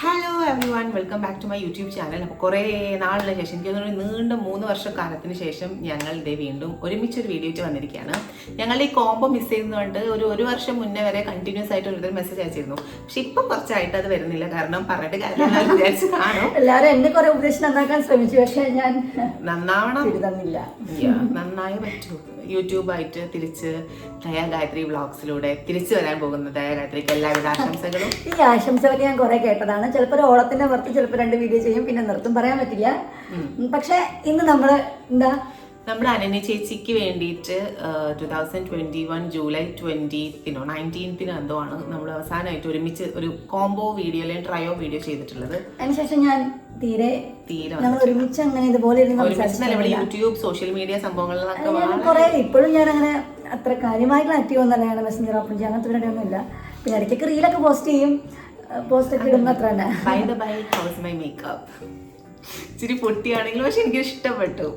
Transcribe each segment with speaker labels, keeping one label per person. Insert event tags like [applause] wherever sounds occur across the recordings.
Speaker 1: Hello everyone welcome back to my YouTube channel അപ്പോൾ കുറേ നാളിന് ശേഷം എനിക്ക് തോന്നുന്നു നീണ്ട മൂന്ന് വർഷക്കാലത്തിന് ശേഷം ഞങ്ങൾ ഇതേ വീണ്ടും ഒരുമിച്ചൊരു വീഡിയോ ആയിട്ട് വന്നിരിക്കുകയാണ്. ഞങ്ങളുടെ ഈ കോംബോ മിസ് ചെയ്യുന്നതുകൊണ്ട് ഒരു ഒരു വർഷം മുന്നേ വരെ കണ്ടിന്യൂസ് ആയിട്ട് ഒരു മെസ്സേജ് അയച്ചിരുന്നു. പക്ഷെ ഇപ്പം കുറച്ചായിട്ട് അത് വരുന്നില്ല. കാരണം പറഞ്ഞിട്ട് കാര്യം വിചാരിച്ച് കാണും.
Speaker 2: എല്ലാവരും എന്നെ കുറെ ഉപദേശം നന്നാക്കാൻ ശ്രമിച്ചു. പക്ഷേ ഞാൻ
Speaker 1: നന്നാവണം. നന്നായി പറ്റൂ. യൂട്യൂബായിട്ട് തിരിച്ച് ദയാ ഗായത്രി വ്ളോഗ്സിലൂടെ തിരിച്ചു വരാൻ പോകുന്ന ദയാ ഗായത്രിക്ക് എല്ലാവിധ ആശംസകളും.
Speaker 2: ഈ ആശംസകൾ ഞാൻ കുറെ കേട്ടതാണ്. ചിലപ്പോൾ ഒരു ഓളത്തിന്റെ പുറത്ത് ചിലപ്പോൾ രണ്ട് വീഡിയോ ചെയ്യും പിന്നെ നിർത്തും. പറയാൻ പറ്റില്ല. പക്ഷെ ഇന്ന് നമ്മൾ എന്താ?
Speaker 1: നമ്മൾ അനന്യ ചേച്ചിക്ക് വേണ്ടിയിട്ട് two thousand twenty one July ട്വന്റീത്തിനോ നയന്റീൻത്തിനോ എന്തോ ആണ് നമ്മൾ അവസാനമായിട്ട് ഒരുമിച്ച് ഒരു കോംബോ വീഡിയോ അല്ലെങ്കിൽ ട്രയോ വീഡിയോ ചെയ്തിട്ടുള്ളത്.
Speaker 2: അതിനുശേഷം ഞാൻ തീരെ
Speaker 1: തീരെ
Speaker 2: ഒരുമിച്ച് അങ്ങനെ ഇതുപോലെ.
Speaker 1: യൂട്യൂബ് സോഷ്യൽ മീഡിയ സംഭവങ്ങളിലൊക്കെ
Speaker 2: ഇപ്പോഴും ഞാൻ അങ്ങനെ അത്ര കാര്യമായിട്ടുള്ള ആക്റ്റീവ് ഒന്നല്ല മെസ്സഞ്ചർ ഓപ്പൺ ചെയ്യാൻ അങ്ങനത്തെ ഒന്നുമില്ല പിന്നെ ഇടയ്ക്കൊക്കെ റീലൊക്കെ പോസ്റ്റ് ചെയ്യും. പോസ്റ്റ് ഒക്കെ ഇടുന്ന അത്ര തന്നെ
Speaker 1: by the by how's my makeup ഇച്ചിരി പൊട്ടിയാണെങ്കിലും പക്ഷെ എനിക്ക് ഇഷ്ടപ്പെട്ടു.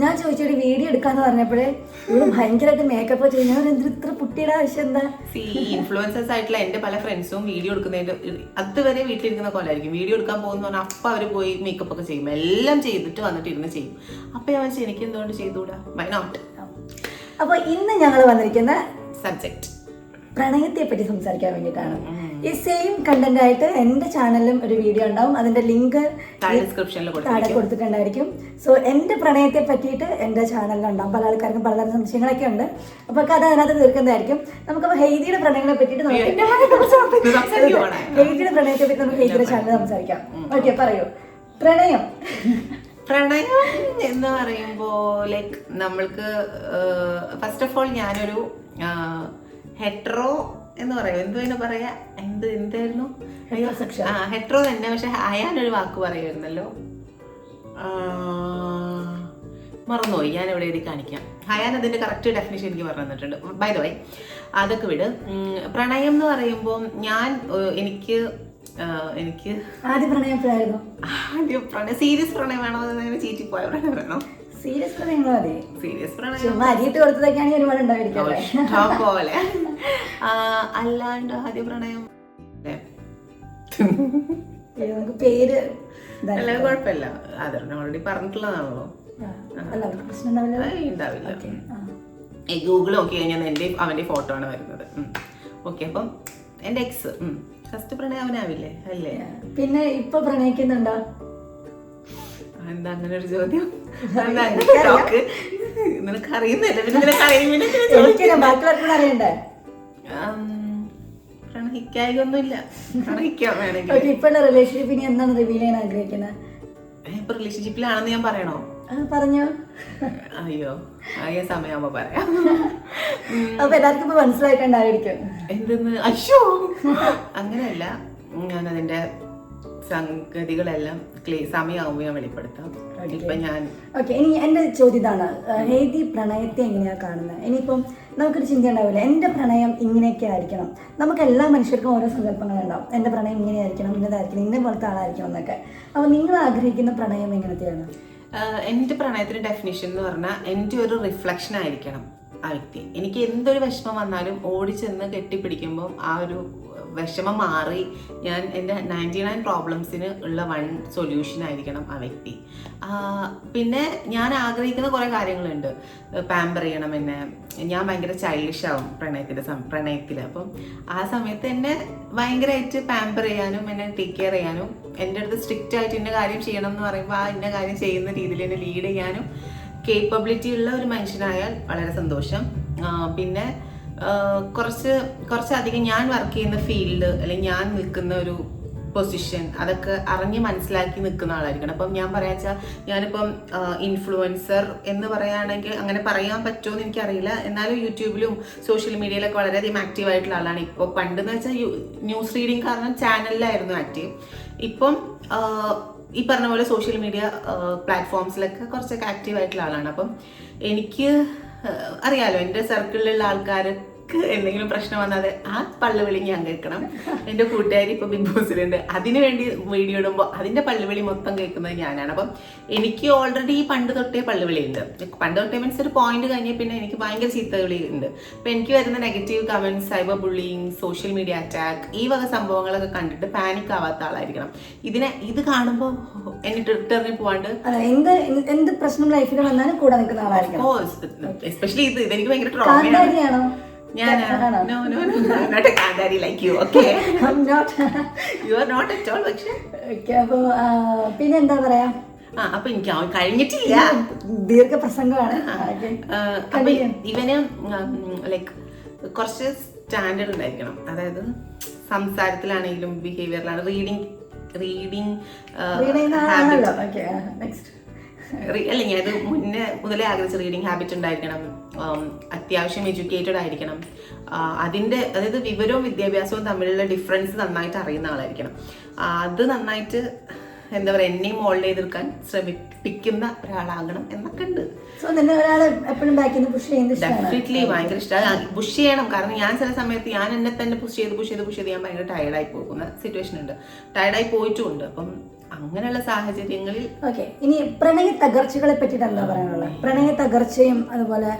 Speaker 2: ഞാൻ ചോദിച്ചോടി വീഡിയോ എടുക്കാന്ന് പറഞ്ഞപ്പോഴേ ഇവൾ ഭയങ്കരമായിട്ട് മേക്കപ്പ് ചെയ്യും ഞാൻ എന്തിന് ഇത്ര പുട്ടിയുടെ ആവശ്യം എന്താ?
Speaker 1: ഈ ഇൻഫ്ലുവൻസേഴ്സ് ആയിട്ടുള്ള എന്റെ പല ഫ്രണ്ട്സും വീഡിയോ എടുക്കുന്നതിന്റെ അതുവരെ വീട്ടിലിരിക്കുന്ന കൊല്ലായിരിക്കും വീഡിയോ എടുക്കാൻ പോകുന്ന പറഞ്ഞാൽ അപ്പ അവർ പോയി മേക്കപ്പ് ഒക്കെ ചെയ്യും. എല്ലാം ചെയ്തിട്ട് വന്നിട്ട് ഇരുന്ന് ചെയ്യും. അപ്പൊ ഞാൻ വെച്ചാൽ എനിക്ക് എന്തുകൊണ്ട് ചെയ്തുകൂടാ? വൈ നോട്ട്
Speaker 2: അപ്പൊ ഇന്ന് ഞങ്ങൾ വന്നിരിക്കുന്ന
Speaker 1: സബ്ജക്ട്
Speaker 2: പ്രണയത്തെ പറ്റി സംസാരിക്കാൻ വേണ്ടിയിട്ടാണ്. ഈ സെയിം കണ്ടന്റ് ആയിട്ട് എന്റെ ചാനലിലും ഒരു വീഡിയോ ഉണ്ടാവും. അതിന്റെ ലിങ്ക്
Speaker 1: ഡിസ്ക്രിപ്ഷനിൽ
Speaker 2: താഴെ കൊടുത്തിട്ടുണ്ടായിരിക്കും. സോ എന്റെ പ്രണയത്തെ പറ്റിയിട്ട് എന്റെ ചാനലിലുണ്ടാവും പല ആൾക്കാർക്കും പലതരം സംശയങ്ങളൊക്കെ ഉണ്ട്. അപ്പൊ കഥ അതിനകത്ത് തീർക്കുന്നതായിരിക്കും. നമുക്ക് ഹെയ്തിയുടെ പ്രണയങ്ങളെ പറ്റിയിട്ട് [laughs] ഹെയ്തിയുടെ പ്രണയത്തെ പറ്റി നമുക്ക് ഹെയ്തിയുടെ ചാനൽ സംസാരിക്കാം. ഓക്കെ പറയൂ. പ്രണയം.
Speaker 1: പ്രണയം എന്ന് പറയുമ്പോ ലൈക്ക് നമ്മൾക്ക് ഫസ്റ്റ് ഓഫ് ഓൾ ഞാനൊരു ഹെട്രോ എന്ന് പറയും. എന്തോ അതിനെ പറയാ? എന്ത് എന്തായിരുന്നു. ആ ഹെട്രോ തന്നെ. പക്ഷെ അയാനൊരു വാക്ക് പറയുമായിരുന്നല്ലോ. മറന്നുപോയി. ഞാൻ എവിടെ എഴുതി കാണിക്കാം. ഹയാൻ അതിന്റെ കറക്റ്റ് ഡെഫിനേഷൻ എനിക്ക് പറഞ്ഞു തന്നിട്ടുണ്ട്. ബൈ ദ വൈ അതൊക്കെ വിട്. പ്രണയം എന്ന് പറയുമ്പോൾ ഞാൻ എനിക്ക് എനിക്ക്
Speaker 2: ആദ്യ പ്രണയം
Speaker 1: ആദ്യം പ്രണയം സീരിയസ് പ്രണയം വേണോ എന്ന് ചീറ്റിപ്പോയ പ്രണയം വേണോ
Speaker 2: സീരിയസ് പ്രണയങ്ങൾ മതി
Speaker 1: സീരിയസ് പ്രണയം
Speaker 2: ചുമ്മാ അരിയിട്ട് കൊടുത്തതൊക്കെയാണ് ഒരുപാട് ഉണ്ടായിരിക്കും
Speaker 1: പോലെ അല്ലാണ്ട് ആദ്യ പ്രണയം.
Speaker 2: നമുക്ക് പേര്
Speaker 1: അല്ല കുഴപ്പമില്ല. അതറിഞ്ഞ ഓൾറെഡി പറഞ്ഞിട്ടുള്ളതാണല്ലോ.
Speaker 2: ഉണ്ടാവില്ല?
Speaker 1: ഗൂഗിൾ നോക്കി കഴിഞ്ഞാൽ എന്റെ അവന്റെ ഫോട്ടോ ആണ് വരുന്നത്. ഓക്കെ അപ്പം എന്റെ എക്സ് ഫസ്റ്റ് പ്രണയം അവനാവില്ലേ? അല്ലേ?
Speaker 2: പിന്നെ ഇപ്പൊ പ്രണയിക്കുന്നുണ്ടോ?
Speaker 1: എന്താ അങ്ങനെ ഒരു ചോദ്യം? നിനക്ക് അറിയുന്നില്ല പിന്നെ
Speaker 2: ബാക്കിയുള്ളവർക്കും അറിയണ്ടേ?
Speaker 1: വേണമെങ്കിൽ.
Speaker 2: റിലേഷൻഷിപ്പ് ഇനി എന്താണ് റിവീൽ ചെയ്യാൻ ആഗ്രഹിക്കുന്നത്
Speaker 1: ഇപ്പൊ റിലേഷൻഷിപ്പിലാണെന്ന് ഞാൻ പറയണോ?
Speaker 2: പറഞ്ഞോ.
Speaker 1: അയ്യോ അയ്യോ സമയമാകുമ്പോ പറയാം.
Speaker 2: അപ്പൊ എല്ലാവർക്കും ഇപ്പൊ മനസ്സിലായിട്ടുണ്ടായിരിക്കും
Speaker 1: എന്തെന്ന്? അയ്യോ. അങ്ങനെയല്ല. ഞാൻ അതിന്റെ സംഗതികളെല്ലാം ക്ലീ സമയമാകുമ്പോൾ ഞാൻ വെളിപ്പെടുത്താം. ഇപ്പൊ ഞാൻ
Speaker 2: ഓക്കെ ഇനി എന്റെ ചോദ്യം ഇതാണ്. ഹേതി പ്രണയത്തെ എങ്ങനെയാ കാണുന്നത്? ഇനിയിപ്പം നമുക്കൊരു ചിന്ത ഉണ്ടാവില്ല? എന്റെ പ്രണയം ഇങ്ങനെയൊക്കെ ആയിരിക്കണം. നമുക്ക് എല്ലാ മനുഷ്യർക്കും ഓരോ സങ്കല്പങ്ങളുണ്ടാവും. എന്റെ പ്രണയം ഇങ്ങനെയായിരിക്കണം ഇന്നതായിരിക്കണം ഇന്ന പോലത്തെ ആളായിരിക്കണം എന്നൊക്കെ. അപ്പൊ നിങ്ങൾ ആഗ്രഹിക്കുന്ന പ്രണയം എങ്ങനത്തെയാണ്?
Speaker 1: എന്റെ എന്റെ പ്രണയത്തിന്റെ ഡെഫിനിഷൻ എന്ന് പറഞ്ഞാൽ എന്റെ ഒരു റിഫ്ലക്ഷൻ ആയിരിക്കണം ആ വ്യക്തി. എനിക്ക് എന്തൊരു വിഷമം വന്നാലും ഓടിച്ചെന്ന് കെട്ടിപ്പിടിക്കുമ്പോൾ ആ ഒരു വിഷമം മാറി ഞാൻ എന്റെ നയന്റി നയൻ പ്രോബ്ലംസിന് ഉള്ള വൺ സൊല്യൂഷൻ ആയിരിക്കണം ആ വ്യക്തി. പിന്നെ ഞാൻ ആഗ്രഹിക്കുന്ന കുറേ കാര്യങ്ങളുണ്ട്. പാമ്പർ ചെയ്യണം എന്നെ. ഞാൻ ഭയങ്കര ചൈൽഡിഷ് പ്രണയത്തിന്റെ സം പ്രണയത്തിൽ. അപ്പം ആ സമയത്ത് എന്നെ ഭയങ്കരമായിട്ട് പാമ്പർ ചെയ്യാനും എന്നെ ടേക്ക് കെയർ ചെയ്യാനും എന്റെ അടുത്ത് സ്ട്രിക്റ്റ് ആയിട്ട് ഇന്ന കാര്യം ചെയ്യണം എന്ന് പറയുമ്പോൾ ആ ഇന്ന കാര്യം ചെയ്യുന്ന രീതിയിൽ എന്നെ ലീഡ് ചെയ്യാനും കേപ്പബിലിറ്റി ഉള്ള ഒരു മനുഷ്യനായാൽ വളരെ സന്തോഷം. പിന്നെ കുറച്ച് കുറച്ചധികം ഞാൻ വർക്ക് ചെയ്യുന്ന ഫീൽഡ് അല്ലെങ്കിൽ ഞാൻ നിൽക്കുന്ന ഒരു പൊസിഷൻ അതൊക്കെ അറിഞ്ഞ് മനസ്സിലാക്കി നിൽക്കുന്ന ആളായിരിക്കണം. അപ്പം ഞാൻ പറയാ വെച്ചാൽ ഞാനിപ്പം ഇൻഫ്ലുവൻസർ എന്ന് പറയുകയാണെങ്കിൽ അങ്ങനെ പറയാൻ പറ്റുമോ എന്ന് എനിക്കറിയില്ല. എന്നാലും യൂട്യൂബിലും സോഷ്യൽ മീഡിയയിലൊക്കെ വളരെയധികം ആക്റ്റീവ് ആയിട്ടുള്ള ആളാണ്. ഇപ്പോൾ പണ്ടെന്ന് വെച്ചാൽ ന്യൂസ് റീഡിങ് കാരണം ചാനലിലായിരുന്നു ആക്റ്റീവ് ഇപ്പം ഈ പറഞ്ഞ പോലെ സോഷ്യൽ മീഡിയ പ്ലാറ്റ്ഫോംസിലൊക്കെ കുറച്ചൊക്കെ ആക്റ്റീവ് ആയിട്ടുള്ള ആളാണ്. അപ്പം എനിക്ക് അറിയാലോ എന്റെ സർക്കിളിലുള്ള ആൾക്കാർ എനിക്ക് എന്തെങ്കിലും പ്രശ്നം വന്നാൽ ആ പള്ളുവിളി ഞാൻ കേൾക്കണം. എന്റെ കൂട്ടുകാരി ഇപ്പോൾ ബിഗ് ബോസിലുണ്ട് അതിന് വേണ്ടി വീഡിയോ ഇടുമ്പോൾ അതിന്റെ പള്ളുവിളി മൊത്തം കേൾക്കുന്നത് ഞാനാണ്. അപ്പം എനിക്ക് ഓൾറെഡി പണ്ട് തൊട്ടേ പള്ളുവിളി ഉണ്ട്. പണ്ട് തൊട്ടേ മീൻസ് ഒരു പോയിന്റ് കഴിഞ്ഞ പിന്നെ എനിക്ക് ഭയങ്കര ചീത്തവിളി ഉണ്ട്. അപ്പം എനിക്ക് വരുന്ന negative comments cyber bullying social media attack ഈ വക സംഭവങ്ങളൊക്കെ കണ്ടിട്ട് പാനിക് ആവാത്ത ആളായിരിക്കണം. ഇതിനെ ഇത് കാണുമ്പോൾ എന്നെ ട്വിറ്ററിൽ പോവാണ്ട്.
Speaker 2: എന്ത് എന്ത് പ്രശ്നം ലൈഫിൽ വന്നാലും കൂടെ നിൽക്കുന്ന ആളായിരിക്കണം.
Speaker 1: എസ്പെഷ്യലി ഇത്. ഇതെനിക്ക് ഭയങ്കര ട്രോമയാണ് ഞാൻ നോ നോ നോട്ട് എ കാന്താരി like you okay are not at all പക്ഷേ.
Speaker 2: Okay, അപ്പൊ പിന്നെ എന്താ പറയാ?
Speaker 1: ആ അപ്പൊ എനിക്ക് അവൻ കഴിഞ്ഞിട്ടില്ല.
Speaker 2: ദീർഘപ്രസംഗമാണ്.
Speaker 1: പ്രസംഗമാണ് അപ്പൊ ഇവന് ലൈക്ക് കുറച്ച് സ്റ്റാൻഡേർഡ് ഉണ്ടായിരിക്കണം. അതായത് സംസാരത്തിലാണെങ്കിലും ബിഹേവിയറിലാണ് റീഡിങ് റീഡിങ്
Speaker 2: നെക്സ്റ്റ്
Speaker 1: അല്ല ഞാനത് മുന്നേ മുതലേ ആഗ്രഹിച്ച റീഡിങ് ഹാബിറ്റ് ഉണ്ടായിരിക്കണം. അത്യാവശ്യം എഡ്യൂക്കേറ്റഡ് ആയിരിക്കണം. അതിന്റെ അതായത് വിവരവും വിദ്യാഭ്യാസവും തമ്മിലുള്ള ഡിഫറൻസ് നന്നായിട്ട് അറിയുന്ന ആളായിരിക്കണം. അത് നന്നായിട്ട് എന്താ പറയുക എന്നെയും മോൾഡ് ചെയ്തെടുക്കാൻ ശ്രമിപ്പിക്കുന്ന ഒരാളാകണം എന്നൊക്കെ ഉണ്ട്.
Speaker 2: സോ നിന്നെ ഒരാൾ എപ്പോഴും ബാക്കിൽ പുഷ് ചെയ്യുന്നത്
Speaker 1: ഡെഫിനറ്റ്ലി ഭയങ്കര ഇഷ്ടമാണ് പുഷ് ചെയ്യണം. കാരണം ഞാൻ ചില സമയത്ത് ഞാൻ എന്നെ തന്നെ പുഷ് ചെയ്ത് പുഷ് ചെയ്ത് പുഷ് ചെയ്ത് ഞാൻ ഭയങ്കര ടയർഡായി പോകുന്ന സിറ്റുവേഷൻ ഉണ്ട്. ടയർഡായി പോയിട്ടുമുണ്ട്. അപ്പം അങ്ങനെയുള്ള സാഹചര്യങ്ങളിൽ
Speaker 2: ഓക്കെ ഇനി പ്രണയ തകർച്ചകളെ പറ്റിട്ട് എന്താ പറയാനുള്ളത്? പ്രണയ തകർച്ചയും അതുപോലെ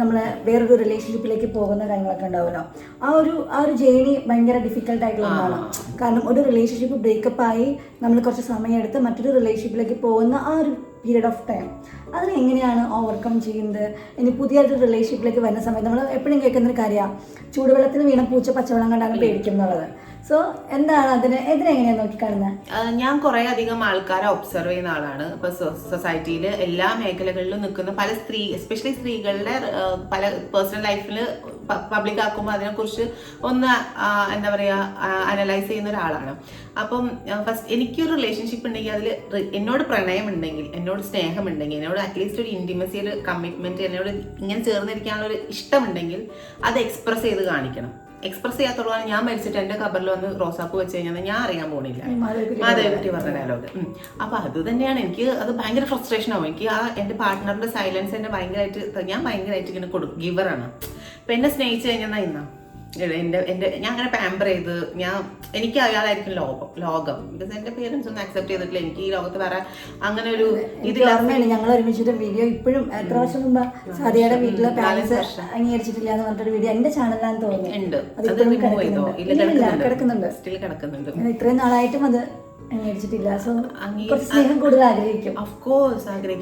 Speaker 2: നമ്മളെ വേറൊരു റിലേഷൻഷിപ്പിലേക്ക് പോകുന്ന കാര്യങ്ങളൊക്കെ ഉണ്ടാവുമല്ലോ. ആ ഒരു ആ ഒരു ജേണി ഭയങ്കര ഡിഫിക്കൽട്ട് ആയിട്ടുള്ള ഒന്നാണ്. കാരണം ഒരു റിലേഷൻഷിപ്പ് ബ്രേക്കപ്പ് ആയി നമ്മൾ കുറച്ച് സമയമെടുത്ത് മറ്റൊരു റിലേഷൻഷിപ്പിലേക്ക് പോകുന്ന ആ ഒരു പീരീഡ് ഓഫ് ടൈം അതിനെ എങ്ങനെയാണ് ഓവർകം ചെയ്യുന്നത്? ഇനി പുതിയൊരു റിലേഷൻഷിപ്പിലേക്ക് വരുന്ന സമയത്ത് നമ്മൾ എപ്പോഴും കേൾക്കുന്ന ഒരു കാര്യമാണ്. ചൂടുവെള്ളത്തിൽ വീണ പൂച്ച പച്ചവെള്ളം കണ്ടാലും പേടിക്കും എന്നുള്ളത് സോ എന്താണ് അതിന് ഇതിനെങ്ങനെയാണ് നോക്കിക്കാണുന്നത്
Speaker 1: ഞാൻ കുറേ അധികം ആൾക്കാരെ ഒബ്സർവ് ചെയ്യുന്ന ആളാണ്. ഇപ്പൊ സൊസൈറ്റിയിൽ എല്ലാ മേഖലകളിലും നിൽക്കുന്ന പല സ്ത്രീ എസ്പെഷ്യലി സ്ത്രീകളുടെ പല പേഴ്സണൽ ലൈഫിൽ പബ്ലിക് ആക്കുമ്പോൾ അതിനെക്കുറിച്ച് ഒന്ന് എന്താ പറയുക അനലൈസ് ചെയ്യുന്ന ഒരാളാണ്. അപ്പം ഫസ്റ്റ് എനിക്കൊരു റിലേഷൻഷിപ്പ് ഉണ്ടെങ്കിൽ അതിൽ എന്നോട് പ്രണയം ഉണ്ടെങ്കിൽ എന്നോട് സ്നേഹം ഉണ്ടെങ്കിൽ എന്നോട് അറ്റ്ലീസ്റ്റ് ഒരു ഇന്റിമസി ഒരു കമ്മിറ്റ്മെന്റ് എന്നോട് ഇങ്ങനെ ചേർന്നിരിക്കാനുള്ള ഒരു ഇഷ്ടമുണ്ടെങ്കിൽ അത് എക്സ്പ്രസ് ചെയ്ത് കാണിക്കണം. എക്സ്പ്രസ് ചെയ്യാത്തോളം ഞാൻ മരിച്ചിട്ട് എന്റെ കബറിൽ വന്ന് റോസാപ്പ് വെച്ച് കഴിഞ്ഞാൽ ഞാൻ അറിയാൻ പോണില്ല. മാധവിക്കുട്ടി പറഞ്ഞ ഡയലോഗ് അപ്പൊ അത് തന്നെയാണ്. എനിക്ക് അത് ഭയങ്കര ഫ്രസ്ട്രേഷൻ ആവും. എനിക്ക് ആ എന്റെ പാർട്ട്ണറിന്റെ സൈലൻസ് എന്നെ ഭയങ്കരമായിട്ട് ഞാൻ ഭയങ്കരമായിട്ട് ഇങ്ങനെ കൊടുക്കും ഗിവറാണ് അപ്പൊ എന്നെ സ്നേഹിച്ചു കഴിഞ്ഞാൽ ഇന്നാ? എന്റെ എന്റെ ഞാൻ അങ്ങനെ പാമ്പർ ചെയ്ത് ഞാൻ എനിക്ക് അയാളായിരിക്കും ലോകം ലോകം. ബിക്കോസ് എന്റെ പേരൻസ് ഒന്നും അക്സെപ്റ്റ് ചെയ്തിട്ടില്ല. എനിക്ക് ഈ ലോകത്ത് വേറെ അങ്ങനെ ഒരു ഇതില്ല
Speaker 2: ഞങ്ങൾ ഒരുമിച്ചിട്ട് വീഡിയോ ഇപ്പോഴും എത്ര വർഷം മുമ്പ് സതിയുടെ വീട്ടിലെ
Speaker 1: പാലൻസ്.
Speaker 2: അംഗീകരിച്ചിട്ടില്ല എന്ന് പറഞ്ഞിട്ട് വീഡിയോ എന്റെ ചാനലിലാണ് തോന്നുന്നു.
Speaker 1: ഉണ്ട്.
Speaker 2: അത്
Speaker 1: അത് റിമൂവ് ചെയ്തോ?
Speaker 2: കിടക്കുന്നുണ്ട്.
Speaker 1: സ്റ്റിൽ കിടക്കുന്നുണ്ട്.
Speaker 2: ഇത്രയും നാളായിട്ടും അത് അംഗീകരിച്ചിട്ടില്ല. സോ സ്നേഹം കൂടുതൽ ആഗ്രഹിക്കും.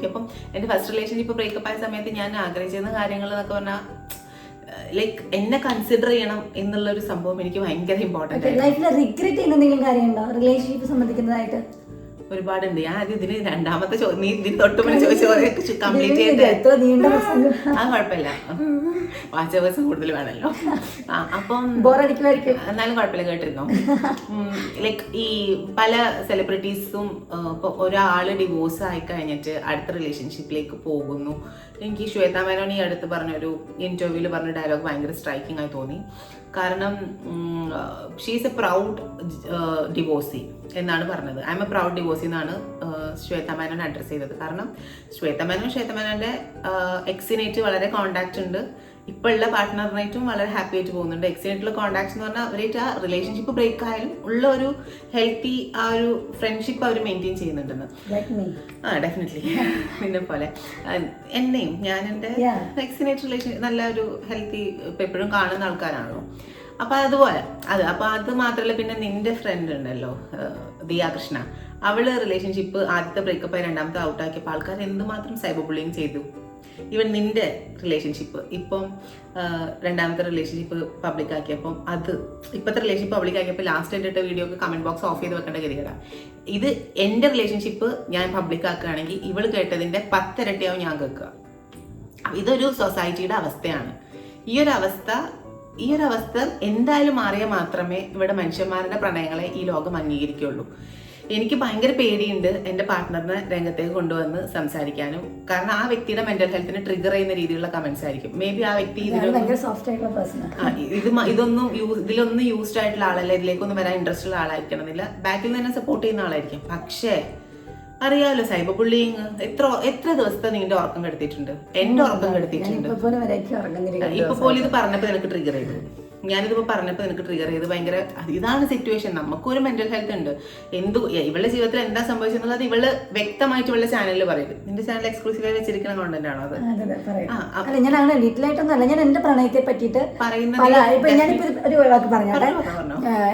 Speaker 1: അപ്പം എന്റെ ഫസ്റ്റ് റിലേഷൻഷിപ്പ് ബ്രേക്കപ്പ് ആയ സമയത്ത് ഞാൻ ആഗ്രഹിച്ചിരുന്ന കാര്യങ്ങൾ എന്നൊക്കെ പറഞ്ഞാൽ ലൈക്ക് എന്നെ കൺസിഡർ ചെയ്യണം എന്നുള്ള ഒരു സംഭവം എനിക്ക് ഭയങ്കര ഇമ്പോർട്ടന്റ് ആയിരുന്നു.
Speaker 2: ലൈഫിൽ റിഗ്രറ്റ് ചെയ്യുന്ന എന്തെങ്കിലും കാര്യമുണ്ടോ? റിലേഷൻഷിപ്പ് സംബന്ധിക്കുന്നതായിട്ട്?
Speaker 1: ഒരുപാടുണ്ട്. ഞാൻ ആദ്യം ഇതിന് രണ്ടാമത്തെ നീ ഇതിന് തൊട്ടുമുന്നെ ചോദിച്ച കംപ്ലീറ്റ് ചെയ്ത്. ആ കുഴപ്പമില്ല. വാച്ചവേഴ്സ് കൂടുതൽ വേണമല്ലോ ആ അപ്പം
Speaker 2: ബോറടിക്കുമായിരിക്കും
Speaker 1: എന്നാലും കുഴപ്പമില്ല കേട്ടിരുന്നു? ലൈക്ക് ഈ പല സെലിബ്രിറ്റീസും ഇപ്പോൾ ഒരാൾ ഡിവോഴ്സ് ആയി കഴിഞ്ഞിട്ട് അടുത്ത റിലേഷൻഷിപ്പിലേക്ക് പോകുന്നു. എനിക്ക് ശ്വേത മേനോൻ അടുത്ത് പറഞ്ഞൊരു ഇന്റർവ്യൂവിൽ പറഞ്ഞ ഡയലോഗ് ഭയങ്കര സ്ട്രൈക്കിംഗ് ആയി തോന്നി. കാരണം ഷീസ് എ പ്രൗഡ് ഡിവോഴ്സി എന്നാണ് പറഞ്ഞത്. I am a proud divorcee എന്നാണ് ശ്വേത മേനോൻ അഡ്രസ് ചെയ്തത്. കാരണം ശ്വേത മേനോൻ ശ്വേത മേനോന്റെ എക്സിനേറ്റ് വളരെ കോണ്ടാക്റ്റ് ഉണ്ട്. ഇപ്പോൾ ഉള്ള പാർട്ട്ണറിനായിട്ടും വളരെ ഹാപ്പി ആയിട്ട് പോകുന്നുണ്ട്. എക്സിനായിട്ടുള്ള കോണ്ടാക്ട്സ് എന്ന് പറഞ്ഞാൽ അവരായിട്ട് ആ റിലേഷൻഷിപ്പ് ബ്രേക്ക് ആയാലും ഉള്ള ഒരു ഹെൽത്തി ആ ഒരു ഫ്രണ്ട്ഷിപ്പ് അവർ മെയിന്റെയിൻ ചെയ്യുന്നുണ്ടെന്ന്. ആ ഡെഫിനറ്റ്ലി നിന്നെ പോലെ. എന്നെയും ഞാൻ
Speaker 2: എന്റെ.
Speaker 1: എക്സിനേറ്റ് റിലേഷൻ നല്ല ഒരു ഹെൽത്തി ഇപ്പം എപ്പോഴും കാണുന്ന ആൾക്കാരാണല്ലോ അപ്പൊ അതുപോലെ അത് അപ്പൊ അത് മാത്രമല്ല പിന്നെ നിന്റെ ഫ്രണ്ട് ഉണ്ടല്ലോ ദിയാകൃഷ്ണ കൃഷ്ണ. അവൾ റിലേഷൻഷിപ്പ് ആദ്യത്തെ ബ്രേക്കപ്പ് ആയി രണ്ടാമത്തെ ഔട്ട് ആക്കിയപ്പോൾ ആൾക്കാർ എന്തുമാത്രം സൈബർ ബുള്ളിങ് ചെയ്തു? ഈവൻ നിന്റെ റിലേഷൻഷിപ്പ് ഇപ്പം രണ്ടാമത്തെ റിലേഷൻഷിപ്പ് പബ്ലിക് ആക്കിയപ്പം അത് ഇപ്പോഴത്തെ റിലേഷൻഷിപ്പ് പബ്ലിക് ആക്കിയപ്പോൾ ലാസ്റ്റ് ഇട്ടിട്ട് വീഡിയോക്ക് കമന്റ് ബോക്സ് ഓഫ് ചെയ്ത് വെക്കേണ്ട ഗതികേടാ. ഇത് എന്റെ റിലേഷൻഷിപ്പ് ഞാൻ പബ്ലിക് ആക്കുകയാണെങ്കിൽ ഇവൾ കേട്ടതിന്റെ പത്തിരട്ടിയാവും ഞാൻ കേൾക്കുക. ഇതൊരു സൊസൈറ്റിയുടെ അവസ്ഥയാണ്. ഈ ഒരു അവസ്ഥ ഈ ഒരു അവസ്ഥ എന്തായാലും മാറിയാൽ മാത്രമേ ഇവിടെ മനുഷ്യന്മാരുടെ പ്രണയങ്ങളെ ഈ ലോകം അംഗീകരിക്കുള്ളൂ എനിക്ക് ഭയങ്കര പേടിയുണ്ട് എന്റെ പാർട്ട്ണറിനെ രംഗത്തേക്ക് കൊണ്ടുവന്ന് സംസാരിക്കാനും. കാരണം ആ വ്യക്തിയുടെ മെന്റൽ ഹെൽത്തിനെ ട്രിഗർ ചെയ്യുന്ന രീതിയിലുള്ള കമന്റ്സ് ആയിരിക്കും. മേ ബി ആ വ്യക്തി ഇത് ഇതൊന്നും ഇതിലൊന്നും യൂസ്ഡ് ആയിട്ടുള്ള ആളല്ല. ഇതിലേക്കൊന്നും വരാൻ ഇൻട്രസ്റ്റ് ഉള്ള ആളായിരിക്കണം എന്നില്ല ബാക്കിൽ നിന്ന് തന്നെ സപ്പോർട്ട് ചെയ്യുന്ന ആളായിരിക്കും. പക്ഷേ അറിയാലോ സൈബർ ബുള്ളിങ് എത്ര എത്ര ദിവസത്തെ നിന്റെ ഉറക്കം കെടുത്തിട്ടുണ്ട് എന്റെ ഉറക്കം കെടുത്തിട്ടുണ്ട്
Speaker 2: ഇപ്പൊ പോലും
Speaker 1: ഇത് പറഞ്ഞപ്പോ നിനക്ക് ട്രിഗർ ചെയ്തു. ഞാനിതിപ്പോ പറഞ്ഞപ്പോൾ നിനക്ക് ട്രിഗർ ചെയ്ത് ഭയങ്കര ഇതാണ് സിറ്റുവേഷൻ നമുക്കൊരു മെന്റൽ ഹെൽത്ത് ഉണ്ട്. എന്തു ഇവളുടെ ജീവിതത്തിൽ എന്താ സംഭവിച്ചെന്നുള്ളത് ഇവൾ വ്യക്തമായിട്ട് ഇവളുടെ ചാനലിൽ പറയും നിന്റെ ചാനൽ എക്സ്ക്ലൂസീവായി വെച്ചിരിക്കുന്ന കോണ്ടന്റ് ആണോ അത്?
Speaker 2: അല്ല ഞാൻ അങ്ങനെ ഡീറ്റെയിലായിട്ടൊന്നും അല്ല. ഞാൻ എന്റെ പ്രണയത്തെ പറ്റിയിട്ട്
Speaker 1: പറയുന്നത്
Speaker 2: ഇപ്പൊ ഞാനിപ്പോ ഒരു വാക്ക്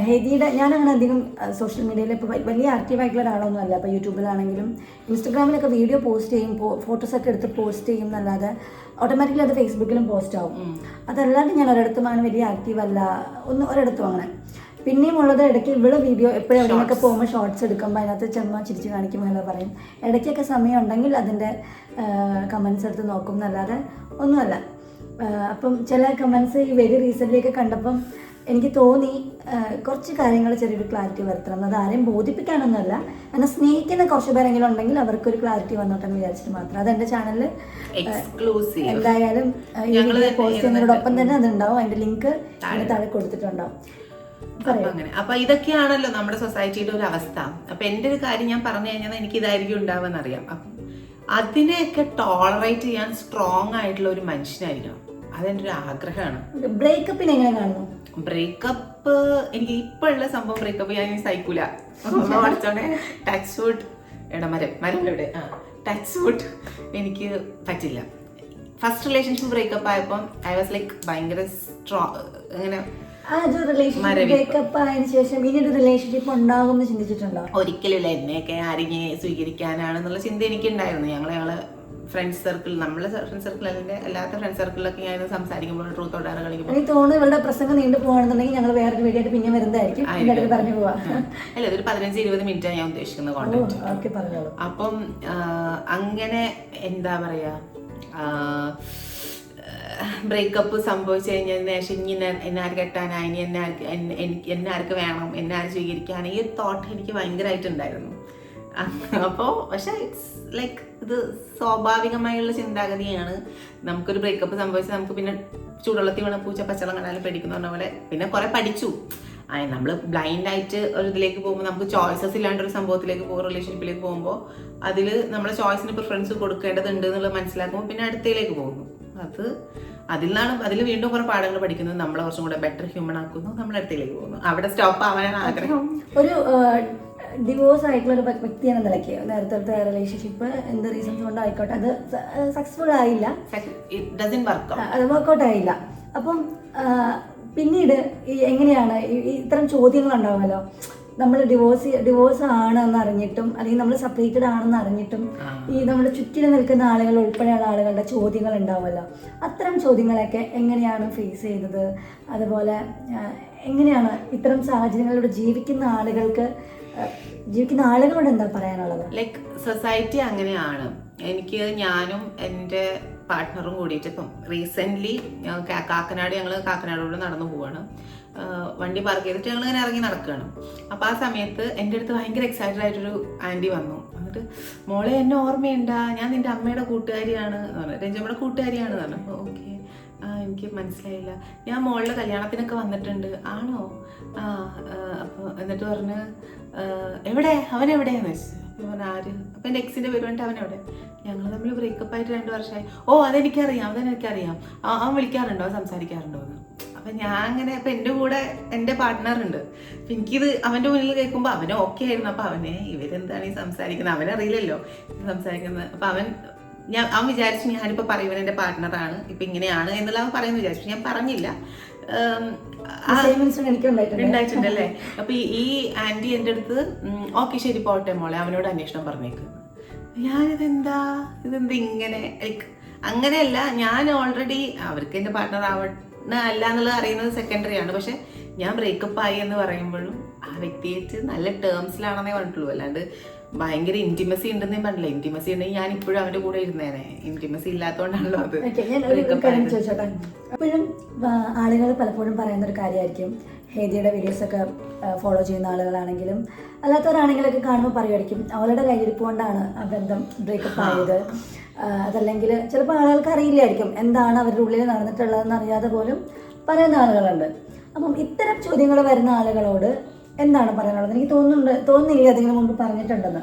Speaker 2: ഹെയ്ദിയുടെ ഞാൻ അങ്ങനെ അധികം സോഷ്യൽ മീഡിയയിൽ ഇപ്പോൾ വലിയ ആക്റ്റീവ് ആയിട്ടുള്ള ഒരാളൊന്നും അല്ല. ഇപ്പോൾ യൂട്യൂബിലാണെങ്കിലും ഇൻസ്റ്റാഗ്രാമിലൊക്കെ വീഡിയോ പോസ്റ്റ് ചെയ്യും ഫോട്ടോസൊക്കെ എടുത്ത് പോസ്റ്റ് ചെയ്യും എന്നല്ലാതെ ഓട്ടോമാറ്റിക്കലി അത് ഫേസ്ബുക്കിലും പോസ്റ്റ് ആവും. അതല്ലാണ്ട് ഞാൻ ഒരിടത്തും അങ്ങനെ വലിയ ആക്റ്റീവ് അല്ല. ഒന്നും ഒരിടത്തും അങ്ങനെ. പിന്നെയും ഉള്ളത് ഇടയ്ക്ക് ഇവിടെ വീഡിയോ എപ്പോഴും എവിടെയൊക്കെ പോകുമ്പോൾ ഷോർട്സ് എടുക്കുമ്പോൾ അതിനകത്ത് ചെമ്മ ചിരിച്ച് കാണിക്കുമ്പോൾ എല്ലാം പറയും. ഇടയ്ക്കൊക്കെ സമയം ഉണ്ടെങ്കിൽ അതിന്റെ കമൻസ് എടുത്ത് നോക്കും എന്നല്ലാതെ ഒന്നുമല്ല. അപ്പം ചില കമൻസ് ഈ വെരി റീസെന്റ് ഒക്കെ കണ്ടപ്പം എനിക്ക് തോന്നി കുറച്ച് കാര്യങ്ങൾ ചെറിയൊരു ക്ലാരിറ്റി വരുത്തണം. അത് ആരെയും ബോധിപ്പിക്കാനൊന്നുമല്ല. എന്നെ സ്നേഹിക്കുന്ന കുറച്ച് പേരെങ്കിലും ഉണ്ടെങ്കിൽ അവർക്കൊരു ക്ലാരിറ്റി വന്നോട്ടെന്ന് വിചാരിച്ചിട്ട് മാത്രം. അത് എന്റെ ചാനലിൽ
Speaker 1: എക്സ്ക്ലൂസീവ്
Speaker 2: എന്തായാലും ഈ
Speaker 1: തന്നെ
Speaker 2: അത് ഉണ്ടാവും അതിന്റെ അതുണ്ടാവും. അതിന്റെ ലിങ്ക് അതിന് താഴെ കൊടുത്തിട്ടുണ്ടാവും.
Speaker 1: അപ്പൊ അങ്ങനെ. അപ്പൊ ഇതൊക്കെയാണല്ലോ നമ്മുടെ സൊസൈറ്റിയുടെ ഒരു അവസ്ഥ. അപ്പൊ എന്റെ ഒരു കാര്യം ഞാൻ പറഞ്ഞു കഴിഞ്ഞാൽ എനിക്ക് ഇതായിരിക്കും ഉണ്ടാവുമെന്ന് അറിയാം അപ്പൊ അതിനെയൊക്കെ ടോളറേറ്റ് ചെയ്യാൻ സ്ട്രോങ് ആയിട്ടുള്ള ഒരു മനുഷ്യനായിരിക്കണം. അതെന്റെ ഒരു ആഗ്രഹമാണ്
Speaker 2: ബ്രേക്കപ്പിന് എങ്ങനെ കാണുന്നു?
Speaker 1: ബ്രേക്കപ്പ് എനിക്ക് ഇപ്പൊ ഉള്ള സംഭവം ബ്രേക്കപ്പ് ഞാൻ സഹിക്കൂല. ടച്ച് വുഡ് എടാ മരം മരങ്ങളുടെ എവിടെ ആ ടച്ച് വുഡ് എനിക്ക് പറ്റില്ല. ഫസ്റ്റ് റിലേഷൻഷിപ്പ് ബ്രേക്കപ്പ് ആയപ്പം ഐ വാസ് ലൈക്ക് ഭയങ്കര സ്ട്രോങ് അങ്ങനെ
Speaker 2: ആ ഒരു റിലേഷൻഷിപ്പ് ബ്രേക്കപ്പ് ആയതിനു ശേഷം ഇനി ഒരു റിലേഷൻഷിപ്പ് ഉണ്ടാകും എന്ന് ചിന്തിച്ചിട്ടുണ്ടോ
Speaker 1: ഒരിക്കലുമില്ല എന്നെയൊക്കെ ആരെങ്കിലും സ്വീകരിക്കാനാണെന്നുള്ള ചിന്ത എനിക്കുണ്ടായിരുന്നു. ഞങ്ങൾ ഞങ്ങൾ ഫ്രണ്ട്സ് സർക്കിൾ നമ്മളെ ഫ്രണ്ട് സർക്കിൾ അല്ലെങ്കിൽ അല്ലാത്ത ഫ്രണ്ട് സർക്കിളിലൊക്കെ ഞാൻ സംസാരിക്കുമ്പോൾ ട്രൂത്ത് ഓടാറ് കളിക്കുമ്പോൾ.
Speaker 2: എനിക്ക് തോന്നുന്നു ഇവരുടെ പ്രസംഗം നീണ്ടു പോവാണെന്നുണ്ടെങ്കിൽ ഞങ്ങൾ വേറൊരു വീഡിയോ ആയിട്ട് പിന്നെ വരുന്നതായിരിക്കും. പറഞ്ഞു പോവാ.
Speaker 1: അല്ല ഇതൊരു പതിനഞ്ച് ഇരുപത് മിനിറ്റ് ഞാൻ ഉദ്ദേശിക്കുന്ന
Speaker 2: ഓ
Speaker 1: കോണ്ടാക്ട് അപ്പം അങ്ങനെ എന്താ പറയാ ബ്രേക്കപ്പ് സംഭവിച്ചു കഴിഞ്ഞതിന് ശേഷം ഇനി എന്നെ ആര് കെട്ടാനാ ഇനി എന്നെ ആർക്ക് എന്നെ- ആർക്ക് വേണം എന്നെ ആര് സ്വീകരിക്കാൻ ഈ തോട്ട് എനിക്ക് ഭയങ്കരമായിട്ടുണ്ടായിരുന്നു. അപ്പോൾ പക്ഷെ ഇറ്റ്സ് ലൈക്ക് ഇത് സ്വാഭാവികമായുള്ള ചിന്താഗതിയാണ്. നമുക്കൊരു ബ്രേക്കപ്പ് സംഭവിച്ച് നമുക്ക് പിന്നെ ചൂടുവെള്ളത്തിൽ വീണ പൂച്ച പച്ചളം കണ്ടാലും പേടിക്കുന്ന പറഞ്ഞ പോലെ പിന്നെ കുറെ പഠിച്ചു. നമ്മൾ ബ്ലൈൻഡ് ആയിട്ട് ഒരു ഇതിലേക്ക് പോകുമ്പോൾ നമുക്ക് ചോയ്സസ് ഇല്ലാണ്ട് ഒരു സംഭവത്തിലേക്ക് പോകും റിലേഷൻഷിപ്പിലേക്ക് പോകുമ്പോൾ അതിൽ നമ്മുടെ ചോയ്സിന് പ്രിഫറൻസ് കൊടുക്കേണ്ടതുണ്ട് എന്നുള്ളത് മനസ്സിലാക്കുമ്പോൾ പിന്നെ അടുത്തയിലേക്ക് പോകുന്നു. അത് നിന്നാണ് അതിൽ വീണ്ടും കുറെ പാഠങ്ങൾ പഠിക്കുന്നത്. നമ്മളെ കുറച്ചും കൂടെ ബെറ്റർ ഹ്യൂമൻ ആക്കുന്നു. നമ്മൾ അടുത്തേക്ക് പോകുന്നു. അവിടെ സ്റ്റോപ്പ് ആവാനാണ് ആഗ്രഹം.
Speaker 2: ഒരു ഡിവോഴ്സ് ആയിട്ടുള്ള ഒരു വ്യ- വ്യക്തി എന്ന നിലയ്ക്ക് നേരത്തെ റിലേഷൻഷിപ്പ് എന്ത് റീസൺസ് കൊണ്ട് ആയിക്കോട്ടെ അത് സക്സസ്ഫുൾ ആയില്ല അത് വർക്കൗട്ട് ആയില്ല. അപ്പം പിന്നീട് ഈ എങ്ങനെയാണ് ഇത്തരം ചോദ്യങ്ങൾ ഉണ്ടാവുമല്ലോ നമ്മൾ ഡിവോഴ്സ് ഡിവോഴ്സ് ആണെന്ന് അറിഞ്ഞിട്ടും അല്ലെങ്കിൽ നമ്മൾ സെപ്പറേറ്റഡ് ആണെന്ന് അറിഞ്ഞിട്ടും ഈ നമ്മുടെ ചുറ്റിലും നിൽക്കുന്ന ആളുകൾ ഉൾപ്പെടെയുള്ള ആളുകളുടെ ചോദ്യങ്ങൾ ഉണ്ടാവുമല്ലോ അത്തരം ചോദ്യങ്ങളൊക്കെ എങ്ങനെയാണ് ഫേസ് ചെയ്തത്? അതുപോലെ എങ്ങനെയാണ് ഇത്തരം സാഹചര്യങ്ങളിലൂടെ ജീവിക്കുന്ന ആളുകൾക്ക് ജീവിക്കുന്ന ആളുകളോട് എന്താ പറയാനുള്ളത്?
Speaker 1: ലൈക്ക് സൊസൈറ്റി അങ്ങനെയാണ്. എനിക്ക് ഞാനും എന്റെ പാർട്ട്ണറും കൂടിയിട്ട് ഇപ്പം റീസെന്റ്ലി കാക്കനാട് ഞങ്ങൾ കാക്കനാടോട് നടന്നു പോവാണ്. വണ്ടി പാർക്ക് ചെയ്തിട്ട് ഞങ്ങൾ ഇങ്ങനെ ഇറങ്ങി നടക്കുകയാണ് അപ്പോൾ ആ സമയത്ത് എന്റെ അടുത്ത് ഭയങ്കര എക്സൈറ്റഡ് ആയിട്ടൊരു ആന്റി വന്നു. എന്നിട്ട് മോളെ എന്നെ ഓർമ്മയുണ്ടാ? ഞാൻ നിന്റെ അമ്മയുടെ കൂട്ടുകാരിയാണ്. എന്ന് പറഞ്ഞു. രഞ്ജമ്മയുടെ കൂട്ടുകാരിയാണ് എന്ന് പറഞ്ഞു ഓക്കെ ആ എനിക്ക് മനസ്സിലായില്ല. ഞാൻ മോളുടെ കല്യാണത്തിനൊക്കെ വന്നിട്ടുണ്ട്. ആണോ? ആ അപ്പോൾ എന്നിട്ട് പറഞ്ഞ് എവിടെ? അവൻ എവിടെയാന്ന് വെച്ചു. പറഞ്ഞു ആര്? അപ്പം എന്റെ എക്സിന്റെ പേര് അവൻ എവിടെ? ഞങ്ങൾ തമ്മിൽ ബ്രേക്കപ്പ് ആയിട്ട് രണ്ട് വർഷമായി. ഓ അതെനിക്കറിയാം അതെനിക്കറിയാം അവൻ വിളിക്കാറുണ്ടോ? സംസാരിക്കാറുണ്ടോ എന്ന്. അപ്പം ഞാൻ അങ്ങനെ അപ്പം എന്റെ കൂടെ എന്റെ പാർട്ട്ണർ ഉണ്ട്. അപ്പം എനിക്കിത് അവന്റെ മുന്നിൽ കേൾക്കുമ്പോൾ അവൻ ഓക്കെ ആയിരുന്നു. അപ്പം അവനെ ഇവരെന്താണ് ഈ സംസാരിക്കുന്നത്? അവനറിയില്ലല്ലോ. സംസാരിക്കുന്നത്. അപ്പം അവൻ ഞാൻ അവൻ വിചാരിച്ചു ഞാനിപ്പോൾ പറയുവാൻ എന്റെ പാർട്ട്ണറാണ് ഇപ്പം ഇങ്ങനെയാണ് എന്നുള്ള അവൻ പറയുന്നു വിചാരിച്ചു. ഞാൻ പറഞ്ഞില്ല. ഉണ്ടായിട്ടുണ്ടല്ലേ? അപ്പൊ ഈ- ഈ ആന്റി എന്റെ അടുത്ത് ഓക്കെ ശരി പോട്ടെ മോളെ അവനോട് അന്വേഷണം പറഞ്ഞേക്ക്. ഞാനിതെന്താ? ഇതെന്താ ഇങ്ങനെ? ലൈക്ക് അങ്ങനെയല്ല ഞാൻ ഓൾറെഡി അവർക്ക് എന്റെ പാർട്ട്ണർ ആവണ അല്ല എന്നുള്ളത് അറിയുന്നത് സെക്കൻഡറി ആണ്. പക്ഷെ ഞാൻ ബ്രേക്കപ്പ് ആയി എന്ന് പറയുമ്പോഴും ആ വ്യക്തിയായിട്ട് നല്ല ടേംസിലാണെന്നേ പറഞ്ഞിട്ടുള്ളൂ. അല്ലാണ്ട് ഭയങ്കര ഇന്റിമസി ഉണ്ടെന്നേ പറഞ്ഞില്ല? ഇന്റിമസി ഉണ്ടെങ്കിൽ ഞാൻ ഇപ്പോഴും അവന്റെ കൂടെ ഇരുന്നേനെ. ഇന്റിമസി ഇല്ലാത്തോണ്ടാണല്ലോ അത്.
Speaker 2: ചോദിച്ചോട്ടെ? അപ്പോഴും ആളുകൾ പലപ്പോഴും പറയുന്ന ഒരു കാര്യമായിരിക്കും. ഹേദിയുടെ വീഡിയോസ് ഒക്കെ ഫോളോ ചെയ്യുന്ന ആളുകളാണെങ്കിലും അല്ലാത്തവരാണെങ്കിലൊക്കെ കാണുമ്പോൾ പറയുമായിരിക്കും അവളുടെ കയ്യിരിപ്പ് കൊണ്ടാണ് ആ ബന്ധം ബ്രേക്കപ്പ് ആയത്. അതല്ലെങ്കിൽ ചിലപ്പോൾ ആളുകൾക്ക് അറിയില്ലായിരിക്കും എന്താണ് അവരുടെ ഉള്ളിൽ നടന്നിട്ടുള്ളതെന്ന് അറിയാതെ പോലും പറയുന്ന ആളുകളുണ്ട്. അപ്പം ഇത്തരം ചോദ്യങ്ങൾ വരുന്ന ആളുകളോട് എന്താണ് പറയാനുള്ളത്? എനിക്ക് തോന്നുന്നുണ്ട് തോന്നുന്നില്ല അതിന് മുമ്പ് പറഞ്ഞിട്ടുണ്ടെന്ന്?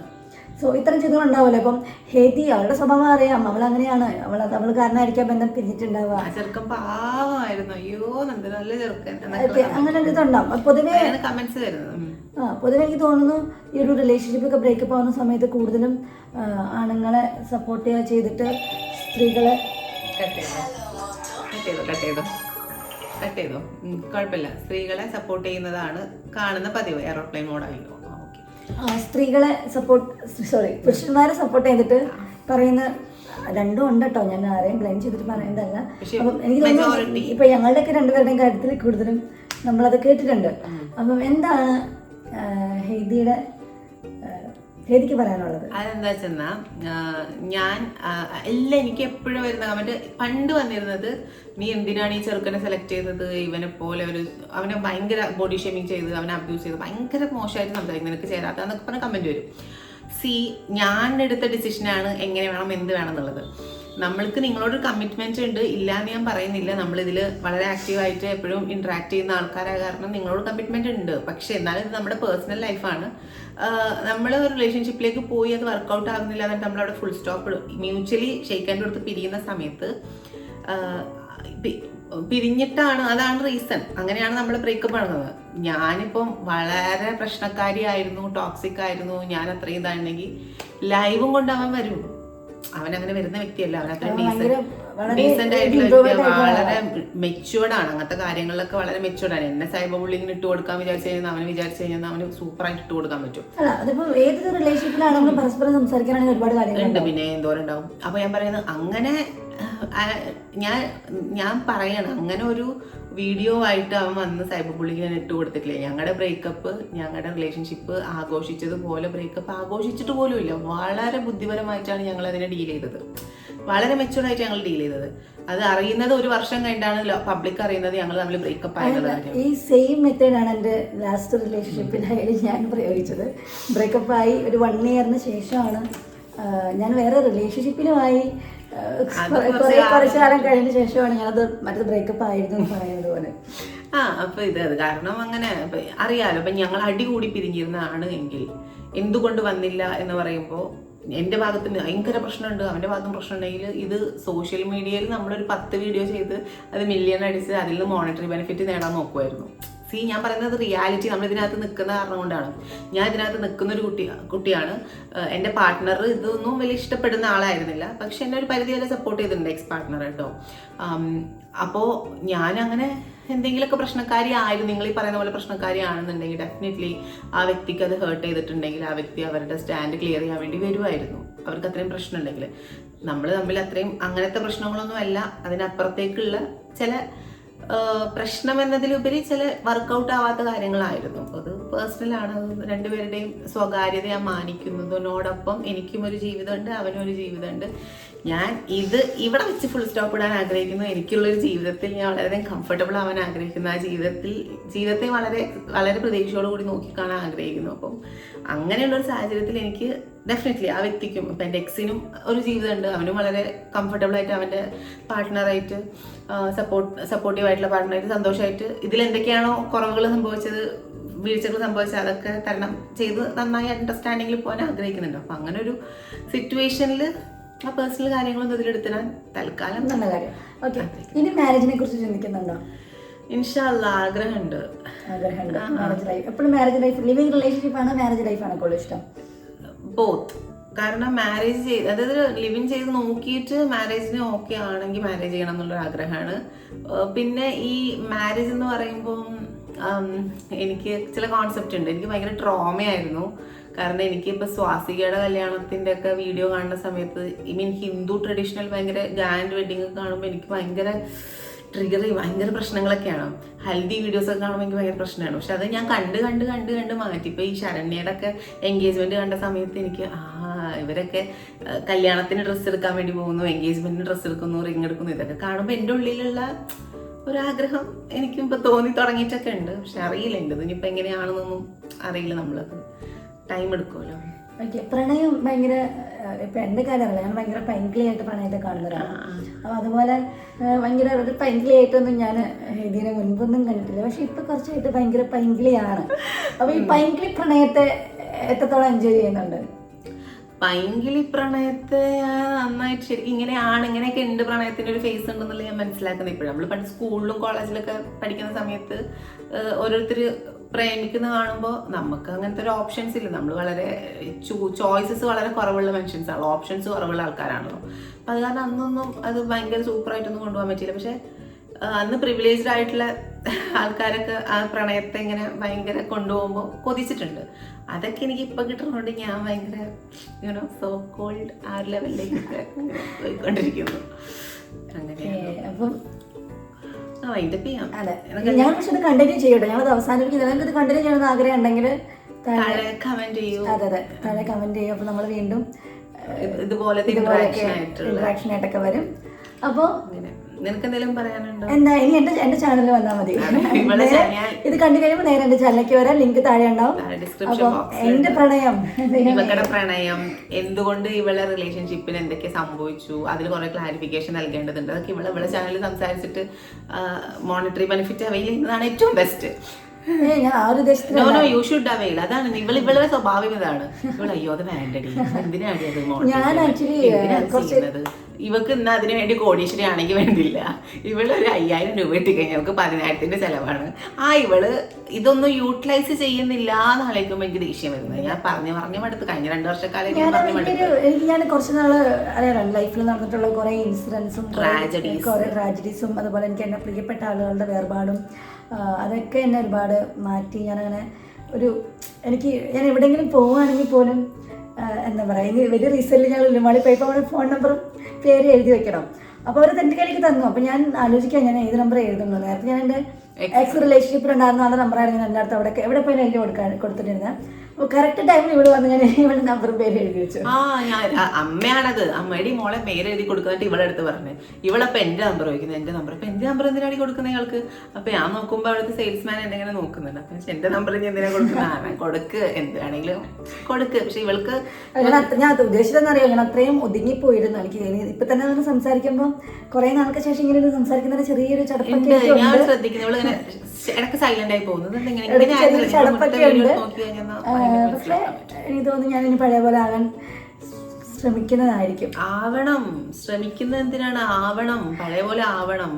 Speaker 2: സോ ഇത്തരം ചിന്തകൾ ഉണ്ടാവുമല്ലോ? അപ്പം ഹേതി അവളുടെ സ്വഭാവം അറിയാം. അവൾ അങ്ങനെയാണ്. അവൾ അവൾ കാരണമായിരിക്കാം ബന്ധം പിരിഞ്ഞിട്ടുണ്ടാവുക.
Speaker 1: ചെറുക്കൻ പാവമായിരുന്നു. അയ്യോ നല്ല ചെറുക്കൻ
Speaker 2: അങ്ങനെ ഒരു ഇതുണ്ടാവും. പൊതുവേ
Speaker 1: കമന്റ്സ് വരുന്നത്.
Speaker 2: ആ പൊതുവെ എനിക്ക് തോന്നുന്നു ഈ ഒരു റിലേഷൻഷിപ്പ് ഒക്കെ ബ്രേക്കപ്പ് ആവുന്ന സമയത്ത് കൂടുതലും ആണുങ്ങളെ സപ്പോർട്ട് ചെയ്തിട്ട് സ്ത്രീകളെ
Speaker 1: കട്ട് ചെയ്തോ. കട്ട് ചെയ്തോ. കട്ട് ചെയ്തോ. കുഴപ്പമില്ല. സ്ത്രീകളെ സപ്പോർട്ട് ചെയ്യുന്നതാണ് കാണുന്ന പതിവ്. എയറോപ്ലെയിൻ മോഡായില്ലോ
Speaker 2: സ്ത്രീകളെ സപ്പോർട്ട് സോറി പുരുഷന്മാരെ സപ്പോർട്ട് ചെയ്തിട്ട് പറയുന്ന രണ്ടും ഉണ്ട് കേട്ടോ ഞാൻ ആരെയും ബ്ലെയിം ചെയ്തിട്ട് പറയുന്നതല്ല.
Speaker 1: പക്ഷെ
Speaker 2: അപ്പം എനിക്ക് തോന്നുന്നു ഇപ്പൊ ഞങ്ങളുടെയൊക്കെ രണ്ടുപേരുടെയും കാര്യത്തിൽ കൂടുതലും നമ്മളത് കേട്ടിട്ടുണ്ട്. അപ്പം എന്താണ് ഹെയ്തിയുടെ ഹെയ്ദിയുടെ ഹെയ്ദിക്ക് പറയാനുള്ളത്.
Speaker 1: അതെന്താ വെച്ചെന്നാ ഞാൻ എല്ലാം എനിക്ക് എപ്പോഴും വരുന്ന കമന്റ് പണ്ട് വന്നിരുന്നത് നീ എന്തിനാണ് ഈ ചെറുക്കനെ സെലക്ട് ചെയ്തത്? ഇവനെ പോലെ ഒരു അവനെ ഭയങ്കര ബോഡി ഷേമിങ് ചെയ്ത് അവനെ അബ്യൂസ് ചെയ്ത് ഭയങ്കര മോശമായിട്ട് സംസാരിക്കും. നിനക്ക് ചേരാത്ത എന്നൊക്കെ പറഞ്ഞ കമന്റ് വരും. സി ഞാൻ എടുത്ത ഡിസിഷനാണ് എങ്ങനെ വേണം എന്ത് വേണം എന്നുള്ളത്. നമ്മൾക്ക് നിങ്ങളോട് കമ്മിറ്റ്മെന്റ് ഉണ്ട്. ഇല്ല എന്ന് ഞാൻ പറയുന്നില്ല. നമ്മളിതിൽ വളരെ ആക്റ്റീവായിട്ട് എപ്പോഴും ഇന്ററാക്ട് ചെയ്യുന്ന ആൾക്കാരായ കാരണം നിങ്ങളോട് കമ്മിറ്റ്മെന്റ് ഉണ്ട്. പക്ഷെ എന്നാലും ഇത് നമ്മുടെ പേഴ്സണൽ ലൈഫാണ് നമ്മൾ ഒരു റിലേഷൻഷിപ്പിലേക്ക് പോയി അത് വർക്കൗട്ട് ആകുന്നില്ല എന്നിട്ട് നമ്മളവിടെ ഫുൾ സ്റ്റോപ്പ് മ്യൂച്വലി ഷെയ്ക്കാന്റെ അടുത്ത് പിരിയുന്ന സമയത്ത് പിരിഞ്ഞിട്ടാണ്. അതാണ് റീസൺ അങ്ങനെയാണ് നമ്മൾ ബ്രേക്കപ്പ് നടന്നത് ഞാനിപ്പം വളരെ പ്രശ്നക്കാരിയായിരുന്നു ടോക്സിക് ആയിരുന്നു. ഞാൻ അത്രയും ഇതാണെങ്കിൽ ലൈവും കൊണ്ട് അവൻ വരും. അവൻ അങ്ങനെ വരുന്ന വ്യക്തിയല്ല. അവൻ
Speaker 2: അത്ര
Speaker 1: ഡീസെന്റ് ആയിട്ടുള്ള വളരെ മെച്ചുവേർഡ് ആണ്. അങ്ങനത്തെ കാര്യങ്ങളിലൊക്കെ വളരെ മെച്ചുവേർഡ് ആണ്. എന്നെ സൈബർ ബുള്ളിങ്ങിന് ഇട്ട് കൊടുക്കാൻ വിചാരിച്ചു കഴിഞ്ഞാൽ അവന് വിചാരിച്ചു കഴിഞ്ഞാൽ അവന് സൂപ്പർ ആയിട്ട് ഇട്ട് കൊടുക്കാൻ പറ്റും.
Speaker 2: ഏത് റിലേഷൻഷിപ്പിലാണെങ്കിലും പരസ്പരം സംസാരിക്കാനാണെങ്കിൽ ഒരുപാട്
Speaker 1: ഉണ്ട് പിന്നെ എന്തോരം ഉണ്ടാവും. അപ്പൊ ഞാൻ പറയുന്നത് അങ്ങനെ ഞാൻ ഞാൻ പറയണം അങ്ങനെ ഒരു വീഡിയോ ആയിട്ട് അവൻ വന്ന് സൈബർ പുള്ളിക്ക് ഞാൻ ഇട്ട് കൊടുത്തിട്ടില്ല? ഞങ്ങളുടെ ബ്രേക്കപ്പ് ഞങ്ങളുടെ റിലേഷൻഷിപ്പ് ആഘോഷിച്ചതുപോലെ ബ്രേക്കപ്പ് ആഘോഷിച്ചിട്ട് പോലും ഇല്ല വളരെ ബുദ്ധിപരമായിട്ടാണ് ഞങ്ങൾ അതിനെ ഡീൽ ചെയ്തത്. വളരെ മെച്ചുവർഡ് ആയിട്ട് ഞങ്ങൾ ഡീൽ ചെയ്തത്. അത് അറിയുന്നത് ഒരു വർഷം കഴിഞ്ഞാണ് പബ്ലിക് അറിയുന്നത് ഞങ്ങൾ തമ്മിൽ ബ്രേക്കപ്പ് ആയത്
Speaker 2: ഈ സെയിം മെത്തേഡ് ആണ് എന്റെ ലാസ്റ്റ് റിലേഷൻഷിപ്പിലായാലും ഞാൻ പ്രയോഗിച്ചത്. ബ്രേക്കപ്പ് ആയി ഒരു വൺ ഇയറിന് ശേഷമാണ് ഞാൻ വേറെ റിലേഷൻഷിപ്പിലുമായി കുറെ-
Speaker 1: കുറച്ച് കാലം
Speaker 2: കഴിഞ്ഞ ശേഷമാണ് ഞാനത് മറ്റേ ബ്രേക്കപ്പ് ആയിരുന്നു പറയുന്നത് പോലെ.
Speaker 1: ആ അപ്പൊ ഇത് അത് കാരണം അങ്ങനെ അറിയാലോ അപ്പൊ ഞങ്ങൾ അടി കൂടി പിരിഞ്ഞിരുന്നതാണ് എങ്കിൽ എന്തുകൊണ്ട് വന്നില്ല എന്ന് പറയുമ്പോൾ എന്റെ ഭാഗത്ത് ഭയങ്കര പ്രശ്നമുണ്ട് അവന്റെ ഭാഗത്തും പ്രശ്നമുണ്ടെങ്കിൽ ഇത് സോഷ്യൽ മീഡിയയിൽ നമ്മളൊരു പത്ത് വീഡിയോ ചെയ്ത് അത് മില്യൺ അടിച്ച് അതിൽ നിന്ന് മോണിറ്ററി ബെനിഫിറ്റ് നേടാൻ നോക്കുമായിരുന്നു സി ഞാൻ പറയുന്നത് റിയാലിറ്റി നമ്മൾ ഇതിനകത്ത് നിൽക്കുന്ന കാരണം കൊണ്ടാണ്. ഞാൻ ഇതിനകത്ത് നിൽക്കുന്ന ഒരു കുട്ടി കുട്ടിയാണ്. എന്റെ പാർട്ട്ണർ ഇതൊന്നും വലിയ ഇഷ്ടപ്പെടുന്ന ആളായിരുന്നില്ല. പക്ഷെ എന്നെ ഒരു പരിധി വരെ സപ്പോർട്ട് ചെയ്തിട്ടുണ്ട് എക്സ് പാർട്ട്ണർ കേട്ടോ. അപ്പോൾ ഞാൻ അങ്ങനെ എന്തെങ്കിലുമൊക്കെ പ്രശ്നക്കാരി ആയിരുന്നു. നിങ്ങൾ ഈ പറയുന്ന പോലെ പ്രശ്നക്കാരി ആണെന്നുണ്ടെങ്കിൽ ഡെഫിനറ്റ്ലി ആ വ്യക്തിക്ക് അത് ഹേർട്ട് ചെയ്തിട്ടുണ്ടെങ്കിൽ ആ വ്യക്തി അവരുടെ സ്റ്റാൻഡ് ക്ലിയർ ചെയ്യാൻ വേണ്ടി വരുമായിരുന്നു അവർക്ക് അത്രയും പ്രശ്നം ഉണ്ടെങ്കിൽ നമ്മൾ തമ്മിൽ അത്രയും അങ്ങനത്തെ പ്രശ്നങ്ങളൊന്നും അല്ല അതിനപ്പുറത്തേക്കുള്ള ചില പ്രശ്നം എന്നതിലുപരി ചില വർക്കൗട്ട് ആവാത്ത കാര്യങ്ങളായിരുന്നു അപ്പോൾ അത് പേഴ്സണലാണ് രണ്ടുപേരുടെയും സ്വകാര്യത ഞാൻ മാനിക്കുന്നതിനോടൊപ്പം എനിക്കും ഒരു ജീവിതമുണ്ട് അവനും ഒരു ജീവിതമുണ്ട്. ഞാൻ ഇത് ഇവിടെ വെച്ച് ഫുൾ സ്റ്റോപ്പ് ഇടാൻ ആഗ്രഹിക്കുന്നു. എനിക്കുള്ളൊരു ജീവിതത്തിൽ ഞാൻ വളരെയധികം കംഫർട്ടബിൾ ആവാൻ ആഗ്രഹിക്കുന്നു. ആ ജീവിതത്തിൽ ജീവിതത്തെ വളരെ വളരെ പ്രതീക്ഷയോടുകൂടി നോക്കിക്കാണാൻ ആഗ്രഹിക്കുന്നു. അപ്പം അങ്ങനെയുള്ളൊരു സാഹചര്യത്തിൽ എനിക്ക് ഡെഫിനറ്റ്ലി ആ വ്യക്തിക്കും ഇപ്പം എന്റെ എക്സിനും ഒരു ജീവിതമുണ്ട്. അവനും വളരെ കംഫർട്ടബിൾ ആയിട്ട് അവന്റെ പാർട്ട്ണറായിട്ട് സപ്പോർട്ട് സപ്പോർട്ടീവ് ആയിട്ടുള്ള പാർട്ട്ണറായിട്ട് സന്തോഷമായിട്ട് ഇതിൽ എന്തൊക്കെയാണോ കുറവുകൾ സംഭവിച്ചത് വീഴ്ചകൾ സംഭവിച്ചത് അതൊക്കെ തരണം ചെയ്ത് നന്നായി അണ്ടർസ്റ്റാൻഡിങ്ങിൽ പോകാൻ ആഗ്രഹിക്കുന്നുണ്ട്. അപ്പം അങ്ങനെ ഒരു സിറ്റുവേഷനിൽ ആ പേഴ്സണൽ കാര്യങ്ങളൊന്നും ഇതിലെടുത്തിടാൻ തൽക്കാലം
Speaker 2: നല്ല കാര്യം. ഓക്കെ ഇനി മാരേജിനെ കുറിച്ച് ചിന്തിക്കുന്നുണ്ടോ?
Speaker 1: ഇൻഷാല്ല ആഗ്രഹമുണ്ട്.
Speaker 2: ആഗ്രഹമുണ്ട്. മാരേജ് ലൈഫ് എപ്പോഴും മാരേജ് ലൈഫ് ലിവിങ് റിലേഷൻഷിപ്പ് ആണ് മാരേജ് ലൈഫാണ് കൂടുതൽ ഇഷ്ടം?
Speaker 1: ബോത്ത് കാരണം മാരേജ് ചെയ്ത് അതായത് ലിവിങ് ചെയ്ത് നോക്കിയിട്ട് മാരേജിന് ഓക്കെ ആണെങ്കിൽ മാരേജ് ചെയ്യണം എന്നുള്ള ആഗ്രഹമാണ്. പിന്നെ ഈ മാരേജ് എന്ന് പറയുമ്പോൾ എനിക്ക് ചില കോൺസെപ്റ്റ് ഉണ്ട്. എനിക്ക് ഭയങ്കര ട്രോമയായിരുന്നു കാരണം എനിക്ക് ഇപ്പൊ സ്വാസികയുടെ കല്യാണത്തിന്റെ ഒക്കെ വീഡിയോ കാണുന്ന സമയത്ത് ഐ മീൻ ഹിന്ദു ട്രഡീഷണൽ ഭയങ്കര ഗ്രാൻഡ് വെഡിങ് കാണുമ്പോൾ എനിക്ക് ഭയങ്കര ട്രിഗർ ചെയ്യും. ഭയങ്കര പ്രശ്നങ്ങളൊക്കെയാണ്. ഹെൽത്തി വീഡിയോസ് ഒക്കെ കാണുമ്പോൾ എനിക്ക് ഭയങ്കര പ്രശ്നമാണ്. പക്ഷെ അത് ഞാൻ കണ്ട് കണ്ട് കണ്ട് കണ്ട് മാറ്റി. ഇപ്പൊ ഈ ശരണ്യയുടെ ഒക്കെ എൻഗേജ്മെന്റ് കണ്ട സമയത്ത് എനിക്ക് ആ ഇവരൊക്കെ കല്യാണത്തിന് ഡ്രസ്സ് എടുക്കാൻ വേണ്ടി പോകുന്നു. എൻഗേജ്മെന്റിന് ഡ്രസ്സ് എടുക്കുന്നു റിങ് എടുക്കുന്നു. ഇതൊക്കെ കാണുമ്പോൾ എന്റെ ഉള്ളിലുള്ള ഒരാഗ്രഹം എനിക്കും ഇപ്പൊ തോന്നി തുടങ്ങിയിട്ടൊക്കെ ഉണ്ട്. പക്ഷെ അറിയില്ല. എന്റെ ഇനിയിപ്പോ എങ്ങനെയാണെന്നൊന്നും അറിയില്ല നമ്മളത്. ടൈം എടുക്കുമല്ലോ.
Speaker 2: ഓക്കെ പ്രണയം ഭയങ്കര ഇപ്പൊ എന്റെ കാര്യമല്ല ഞാൻ ഭയങ്കര പൈങ്കിളിയായിട്ട് പ്രണയത്തെ കാണുന്നവരാണ് അപ്പൊ അതുപോലെ ഏഹ്, ഭയങ്കര ഒരു പൈങ്കിളിയായിട്ടൊന്നും ഞാൻ ഇതിനെ മുൻപൊന്നും കണ്ടിട്ടില്ല. പക്ഷെ ഇപ്പൊ കുറച്ചായിട്ട് ഭയങ്കര പൈങ്കിളിയാണ്. അപ്പൊ ഈ പൈങ്കിളി പ്രണയത്തെ എത്രത്തോളം എൻജോയ് ചെയ്യുന്നുണ്ട്?
Speaker 1: പൈങ്കിളി പ്രണയത്തെ നന്നായിട്ട് ശരിക്കും ഇങ്ങനെയാണ് ഇങ്ങനെയൊക്കെ ഉണ്ട് പ്രണയത്തിന്റെ ഒരു ഫേസ് ഉണ്ടെന്നുള്ളത് ഞാൻ മനസ്സിലാക്കുന്നത് ഇപ്പോഴും. നമ്മൾ പണ്ട് സ്കൂളിലും കോളേജിലൊക്കെ പഠിക്കുന്ന സമയത്ത് ഓരോരുത്തർ പ്രേമിക്കുന്ന കാണുമ്പോൾ നമുക്ക് അങ്ങനത്തെ ഒരു ഓപ്ഷൻസ് ഇല്ല. നമ്മൾ വളരെ ചോയ്സസ് വളരെ കുറവുള്ള മെൻഷൻസ് ആണ്. ഓപ്ഷൻസ് കുറവുള്ള ആൾക്കാരാണല്ലോ അപ്പം അത് കാരണം അന്നൊന്നും അത് ഭയങ്കര സൂപ്പറായിട്ടൊന്നും കൊണ്ടുപോകാൻ പറ്റിയില്ല. പക്ഷേ അന്ന് പ്രിവിലേജ്ഡ് ആയിട്ടുള്ള ആൾക്കാരൊക്കെ ആ പ്രണയത്തെ ഇങ്ങനെ ഭയങ്കര കൊണ്ടുപോകുമ്പോൾ കൊതിച്ചിട്ടുണ്ട്. അതൊക്കെ എനിക്ക് ഇപ്പം കിട്ടുന്നതുകൊണ്ട് ഞാൻ ഭയങ്കര യുനോ സോ കോൾഡ് ആ ലെവലിലേക്ക് പോയിക്കൊണ്ടിരിക്കുന്നു. അങ്ങനെ
Speaker 2: അപ്പം അതെ. ഞാൻ പക്ഷെ ഇത് കണ്ടിന്യൂ ചെയ്യട്ടെ. ഞങ്ങളത് അവസാനിപ്പിക്കുന്നത് നിങ്ങൾക്ക് ഇത് കണ്ടിന്യൂ ചെയ്യണമെന്ന് ആഗ്രഹം ഉണ്ടെങ്കിൽ
Speaker 1: താഴെ കമന്റ് ചെയ്യൂ.
Speaker 2: അതെ അതെ. താഴെ കമന്റ് ചെയ്യും. അപ്പോൾ നമ്മൾ വീണ്ടും
Speaker 1: ഇത് ഇതുപോലത്തെ ഇന്ററാക്ഷൻ
Speaker 2: ആയിട്ടൊക്കെ വരും. അപ്പോൾ
Speaker 1: നിനക്ക് എന്തെങ്കിലും പറയാനുണ്ടോ?
Speaker 2: എന്താ ഇനി എന്റെ എന്റെ ചാനലിൽ വന്നാൽ മതി. ഇത് കണ്ടു കഴിയുമ്പോൾ നേരെ എന്റെ ചാനലിലേക്ക് വരാം. ലിങ്ക് താഴെ ഉണ്ടാവും. എന്റെ പ്രണയം.
Speaker 1: ഇവക്കടെ പ്രണയം എന്തുകൊണ്ട് ഇവളെ റിലേഷൻഷിപ്പിന് എന്തൊക്കെ സംഭവിച്ചു അതിൽ കുറെ ക്ലാരിഫിക്കേഷൻ നൽകേണ്ടതുണ്ട്. അതൊക്കെ ഇവളെ ഇവളെ ചാനലിൽ സംസാരിച്ചിട്ട് മോണിറ്ററി ബെനിഫിറ്റ് അവൈൽ ചെയ്യുന്നതാണ് ഏറ്റവും ബെസ്റ്റ് ആക്ച്വലി അതാണ് ഇവൾ ഇവളുടെ സ്വഭാവം ഇതാണ്. ഇവൾ അയ്യോ അത് വേണ്ടടി. എന്തിനാടി
Speaker 2: ഞാൻ
Speaker 1: അത്
Speaker 2: കുറച്ച്
Speaker 1: ഇവക്ക് ഇന്ന് അതിന് വേണ്ടി കോടീശ്വരി ആണെങ്കിൽ വേണ്ടില്ല ഇവൾ ഒരു അയ്യായിരം രൂപ കിട്ടിക്കഴിഞ്ഞാൽ അവൾക്ക് പതിനായിരത്തിന്റെ ചിലവാണ്. ആ ഇവൾ ഇതൊന്നും യൂട്ടിലൈസ് ചെയ്യുന്നില്ല എന്നാളേക്കും എനിക്ക് ദേഷ്യം വരുന്നത്. ഞാൻ പറഞ്ഞു പറഞ്ഞു മടുത്ത്. കഴിഞ്ഞ രണ്ടു വർഷക്കാലം ഞാൻ
Speaker 2: കുറച്ച് നാൾ അറിയാലോ ലൈഫിൽ നടന്നിട്ടുള്ള കുറെ ഇൻസിഡൻസും. കുറെ ട്രാജഡീസും അതുപോലെ എനിക്ക് എന്നെ പ്രിയപ്പെട്ട ആളുകളുടെ വേർപാടും അതൊക്കെ എന്നെ ഒരുപാട് മാറ്റി. ഞാനങ്ങനെ ഒരു എനിക്ക് ഞാൻ എവിടെയെങ്കിലും പോവുകയാണെങ്കിൽ പോലും എന്താ പറയുക ഇനി വലിയ റീസെല്ലിൽ ഞാൻ ഉള്ളിമാളി പോയപ്പോൾ ഫോൺ നമ്പറും പേര് എഴുതി വെക്കണം. അപ്പോൾ അവർ കയ്യിലേക്ക് തന്നു. അപ്പോൾ ഞാൻ ആലോചിക്കാം ഞാൻ ഏത് നമ്പർ എഴുതുന്നു? നേരത്തെ ഞാൻ എന്റെ എക്സ് റിലേഷൻഷിപ്പിൽ ഉണ്ടായിരുന്ന ആളുടെ നമ്പറായിരുന്നു ഞാൻ എന്റെ അടുത്ത് അവിടെ എവിടെ പോയി എഴുതി കൊടുക്കാൻ കൊടുത്തിട്ടിരുന്നത് അപ്പൊ കറക്റ്റ് ടൈമിൽ ഇവിടെ വന്ന് ഞാൻ ഇവളുടെ നമ്പറും പേര് എഴുതി വെച്ചു.
Speaker 1: ആ ഞാൻ അമ്മയാണത്. അമ്മയുടെ മോളെ പേര് എഴുതി കൊടുക്കുന്നിട്ട് ഇവളെ അടുത്ത് പറഞ്ഞു. ഇവളപ്പൊ എന്റെ നമ്പർ ചോദിക്കുന്നത് എന്റെ നമ്പർ അപ്പൊ എന്റെ നമ്പർ എന്തിനാണ് കൊടുക്കുന്നത് ഇയാൾക്ക്? അപ്പൊ ഞാൻ നോക്കുമ്പോ അവിടുത്തെ സെയിൽസ്മാൻ എന്നെ ഇങ്ങനെ നോക്കുന്നുണ്ട്. അപ്പൊ എന്റെ നമ്പർ ഞാൻ എന്തിനാ കൊടുക്കുന്നത് കൊടുക്ക്. എന്താണെങ്കിലും കൊടുക്ക്. പക്ഷെ ഇവൾക്ക്
Speaker 2: ഞാൻ അത് ഉദ്ദേശിച്ചതെന്ന് അറിയാം. ഞാൻ അത്രയും ഒതുങ്ങിപ്പോയിരുന്നു. എനിക്ക് ഇപ്പൊ തന്നെ നമ്മൾ സംസാരിക്കുമ്പോൾ കുറെ നാൾക്ക് ശേഷം ഇങ്ങനെ സംസാരിക്കുന്ന ചെറിയൊരു ചടപ്പൊക്കെ
Speaker 1: ഉണ്ട് ഞാൻ
Speaker 2: ശ്രദ്ധിക്കുന്നു.
Speaker 1: ശ്രദ്ധിക്കുന്നത് ഇവൾ ഇങ്ങനെ ഇടയ്ക്ക് സൈലന്റ് ആയി പോകുന്നത്
Speaker 2: പക്ഷെ എനിക്ക് തോന്നുന്നു ഞാൻ ഇനി പഴയ പോലെ ആകാൻ ശ്രമിക്കുന്നതായിരിക്കും.
Speaker 1: ആവണം. ശ്രമിക്കുന്നത് എന്തിനാണ്? ആവണം. പഴയ പോലെ ആവണം.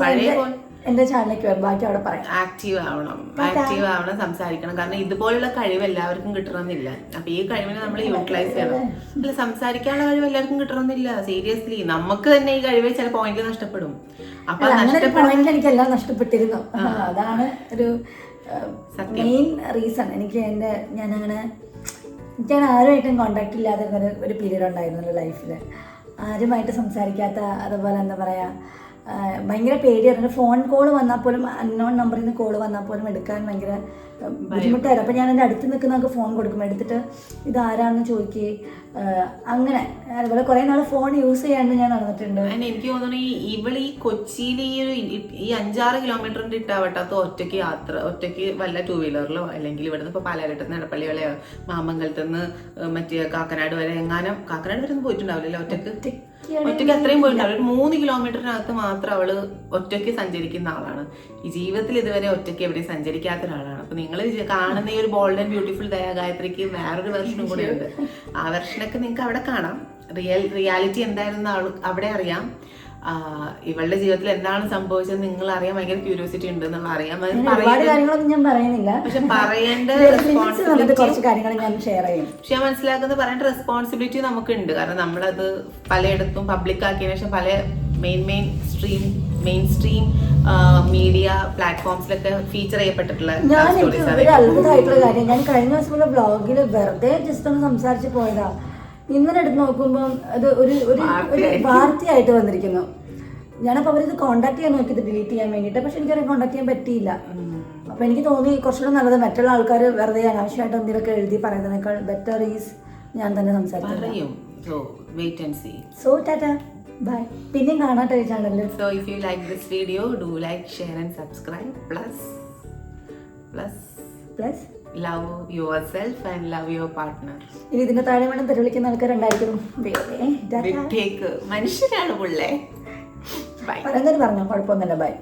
Speaker 1: പഴയ പോലെ
Speaker 2: എന്റെ ചാനലിലേക്ക് വരും. ബാക്കി അവിടെ പറയാം.
Speaker 1: ആക്റ്റീവ് ആവണം. ആക്റ്റീവ് ആവണം സംസാരിക്കണം. കാരണം ഇതുപോലുള്ള കഴിവ് എല്ലാവർക്കും കിട്ടണമെന്നില്ല. അപ്പൊ ഈ കഴിവിനെ നമ്മൾ യൂട്ടിലൈസ് ചെയ്യണം. അല്ല സംസാരിക്കാനുള്ള കഴിവ് എല്ലാവർക്കും കിട്ടണമെന്നില്ല. സീരിയസ്ലി നമുക്ക് തന്നെ ഈ കഴിവ് ചില പോയിന്റിൽ നഷ്ടപ്പെടും. അപ്പൊ
Speaker 2: പോയിന്റിൽ എനിക്ക് എല്ലാം നഷ്ടപ്പെട്ടിരുന്നു. [laughs] അതാണ് ഒരു മെയിൻ റീസൺ എനിക്ക് എന്റെ ഞാൻ അങ്ങനെ ഞാൻ ആരുമായിട്ടും കോണ്ടാക്ട് ഇല്ലാതിരുന്ന ഒരു- പീരീഡ് ഉണ്ടായിരുന്നു ലൈഫിൽ ആരുമായിട്ട് സംസാരിക്കാത്ത അതുപോലെ എന്താ പറയുക ഭയങ്കര പേടിയായിരുന്നു ഫോൺ കോൾ വന്നാൽ പോലും അൺനോൺ നമ്പറിൽ നിന്ന് കോൾ വന്നാൽ പോലും എടുക്കാൻ ഭയങ്കര ബുദ്ധിമുട്ടായിരുന്നു. അപ്പം ഞാൻ എന്റെ അടുത്ത് നിൽക്കുന്നവർക്ക് ഫോൺ കൊടുക്കും എടുത്തിട്ട് ഇത് ആരാണെന്ന് ചോദിക്കുകയും അങ്ങനെ. അതുപോലെ കുറേ നാൾ ഫോൺ യൂസ് ചെയ്യാണ്ട് ഞാൻ നടന്നിട്ടുണ്ട്.
Speaker 1: എനിക്ക് തോന്നുന്നു ഈ ഇവൾ ഈ കൊച്ചിയിൽ ഈ ഒരു ഈ- അഞ്ചാറ് കിലോമീറ്ററിന്റെ ഇട്ടാവട്ടാത്ത ഒറ്റയ്ക്ക് യാത്ര ഒറ്റയ്ക്ക് വല്ല ടൂ വീലറിലോ അല്ലെങ്കിൽ ഇവിടുന്ന് ഇപ്പൊ പാലാരട്ട് നിന്ന് എടപ്പള്ളി വരെ മാമംഗലത്ത് നിന്ന് മറ്റേ കാക്കനാട് വരെ എങ്ങാനും കാക്കനാട് വരെ ഒന്നും പോയിട്ടുണ്ടാവില്ലല്ലോ ഒറ്റയ്ക്ക്? ഒറ്റയ്ക്ക് അത്രയും പോയിട്ടുണ്ടാവില്ല ഒരു മൂന്ന് കിലോമീറ്ററിനകത്ത് മാത്രം അവൾ ഒറ്റയ്ക്ക് സഞ്ചരിക്കുന്ന ആളാണ്. ഈ ജീവിതത്തിൽ ഇതുവരെ ഒറ്റയ്ക്ക് എവിടെയും സഞ്ചരിക്കാത്ത ഒരാളാണ്. അപ്പൊ നിങ്ങൾ കാണുന്ന ഈ ഒരു ബോൾഡ് ആൻഡ് ബ്യൂട്ടിഫുൾ ദയാഗായത്രിക്ക് വേറൊരു വെർഷനും കൂടെ ഉണ്ട്. ആ വെർഷനൊക്കെ നിങ്ങൾക്ക് അവിടെ കാണാം. റിയൽ റിയാലിറ്റി എന്തായിരുന്നു അവിടെ അറിയാം. ഇവളുടെ ജീവിതത്തിൽ എന്താണ് സംഭവിച്ചത് നിങ്ങൾ അറിയാൻ ഭയങ്കര ക്യൂരിയോസിറ്റി ഉണ്ട് എന്നുള്ള അറിയാൻ
Speaker 2: ഒരുപാട് കാര്യങ്ങളൊന്നും ഞാൻ പറയുന്നില്ല.
Speaker 1: പക്ഷെ പറയേണ്ട
Speaker 2: കുറച്ച് കാര്യങ്ങൾ ഞാൻ ഷെയർ ചെയ്യും.
Speaker 1: പക്ഷെ ഞാൻ മനസ്സിലാക്കുന്നത് പറയേണ്ട റെസ്പോൺസിബിലിറ്റി നമുക്കുണ്ട്. കാരണം നമ്മളത് പലയിടത്തും പബ്ലിക് ആക്കിയതിനു ശേഷം പല main mainstream mainstream media പ്ലാറ്റ്ഫോംസിലൊക്കെ ഫീച്ചർ ചെയ്യപ്പെട്ടിട്ടുള്ള
Speaker 2: ഞാൻ എനിക്ക് ഒരു അത്ഭുതമായിട്ടുള്ള കാര്യം. ഞാൻ കഴിഞ്ഞ ദിവസം ബ്ലോഗിൽ വെറുതെ ജസ്റ്റ് ഒന്ന് സംസാരിച്ച് പോയതാ. ഇന്നലെ എടുത്ത് നോക്കുമ്പോൾ അത് ഒരു ഒരു ഒരു
Speaker 1: വാർത്തയായി.
Speaker 2: വാർത്തയായിട്ട് വന്നിരിക്കുന്നു. ഞാനപ്പോൾ അവരിത് കോണ്ടാക്ട് ചെയ്യാൻ നോക്കിയത് ഡിലീറ്റ് ചെയ്യാൻ വേണ്ടിയിട്ട്. പക്ഷെ എനിക്കത് കോണ്ടാക്ട് ചെയ്യാൻ പറ്റിയില്ല. അപ്പം എനിക്ക് തോന്നി കുറച്ചുകൂടെ നല്ലത് മറ്റുള്ള ആൾക്കാർ വെറുതെ അനാവശ്യമായിട്ട് എന്തെങ്കിലുമൊക്കെ എഴുതി പറയുന്നതിനേക്കാൾ ബെറ്റർ ഈസ് ഞാൻ തന്നെ
Speaker 1: സംസാരിക്കും സോ
Speaker 2: ടാറ്റ. ബൈ പിന്നെയും കാണാട്ടെ ചാനലിൽ
Speaker 1: so if you like this video do like share and subscribe plus plus
Speaker 2: plus
Speaker 1: love yourself and love your partner.
Speaker 2: ഇനി ഇതിന്റെ താഴെ വേണം തെരുവിളിക്കുന്ന ആൾക്കാരുണ്ടായിരിക്കും
Speaker 1: മനുഷ്യരാണ് പുള്ളേ.
Speaker 2: പറഞ്ഞോ? കുഴപ്പമൊന്നുമില്ല. ബൈ